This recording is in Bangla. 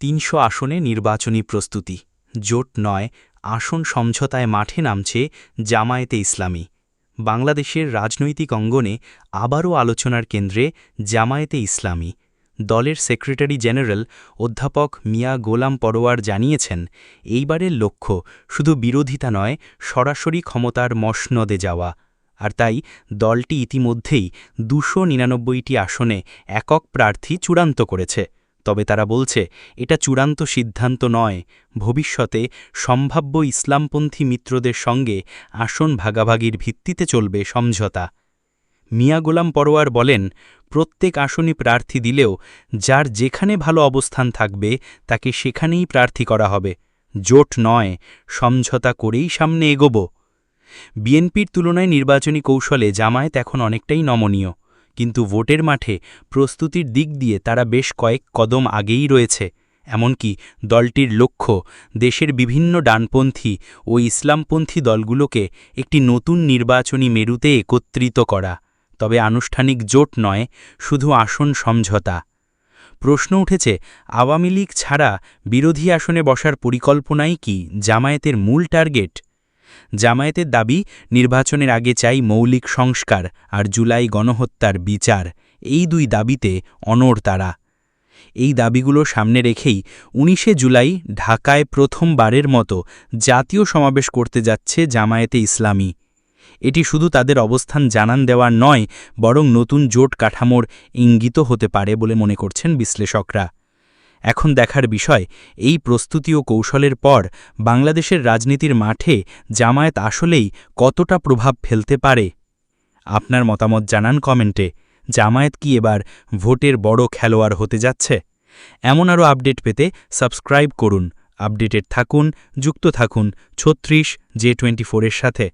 তিনশো আসনে নির্বাচনী প্রস্তুতি। জোট নয়, আসন সমঝোতায় মাঠে নামছে জামায়াতে ইসলামী। বাংলাদেশের রাজনৈতিক অঙ্গনে আবারও আলোচনার কেন্দ্রে জামায়াতে ইসলামী। দলের সেক্রেটারি জেনারেল অধ্যাপক মিয়া গোলাম পরোয়ার জানিয়েছেন, এইবারের লক্ষ্য শুধু বিরোধিতা নয়, সরাসরি ক্ষমতার মসনদে যাওয়া। আর তাই দলটি ইতিমধ্যেই দুশো নিরানব্বইটি আসনে একক প্রার্থী চূড়ান্ত করেছে। তবে তারা বলছে, এটা চূড়ান্ত সিদ্ধান্ত নয়। ভবিষ্যতে সম্ভাব্য ইসলামপন্থী মিত্রদের সঙ্গে আসন ভাগাভাগির ভিত্তিতে চলবে সমঝোতা। মিয়া গোলাম পরোয়ার বলেন, প্রত্যেক আসনই প্রার্থী দিলেও যার যেখানে ভালো অবস্থান থাকবে তাকে সেখানেই প্রার্থী করা হবে। জোট নয়, সমঝোতা করেই সামনে এগোব। বিএনপির তুলনায় নির্বাচনী কৌশলে জামায়াত এখন অনেকটাই নমনীয়। কিন্তু ভোটের মাঠে প্রস্তুতির দিক দিয়ে তারা বেশ কয়েক কদম আগেই রয়েছে। এমনকি দলটির লক্ষ্য দেশের বিভিন্ন ডানপন্থী ও ইসলামপন্থী দলগুলোকে একটি নতুন নির্বাচনী মেরুতে একত্রিত করা। তবে আনুষ্ঠানিক জোট নয়, শুধু আসন সমঝোতা। প্রশ্ন উঠেছে, আওয়ামী লীগ ছাড়া বিরোধী আসনে বসার পরিকল্পনাই কি জামায়াতের মূল টার্গেট? জামায়াতের দাবি, নির্বাচনের আগে চাই মৌলিক সংস্কার আর জুলাই গণহত্যার বিচার। এই দুই দাবিতে অনড় তারা। এই দাবিগুলো সামনে রেখেই উনিশে জুলাই ঢাকায় প্রথমবারের মতো জাতীয় সমাবেশ করতে যাচ্ছে জামায়াতে ইসলামী। এটি শুধু তাদের অবস্থান জানান দেওয়ার নয়, বরং নতুন জোট কাঠামোর ইঙ্গিত হতে পারে বলে মনে করছেন বিশ্লেষকরা। এখন দেখার বিষয়, এই প্রস্তুতি ও কৌশলের পর বাংলাদেশের রাজনীতির মাঠে জামায়াত আসলেই কতটা প্রভাব ফেলতে পারে? আপনার মতামত জানান কমেন্টে। জামায়াত কি এবার ভোটের বড় খেলোয়াড় হতে যাচ্ছে? এমন আরও আপডেট পেতে সাবস্ক্রাইব করুন। আপডেটেড থাকুন, যুক্ত থাকুন ছত্রিশ জে টোয়েন্টি এর সাথে।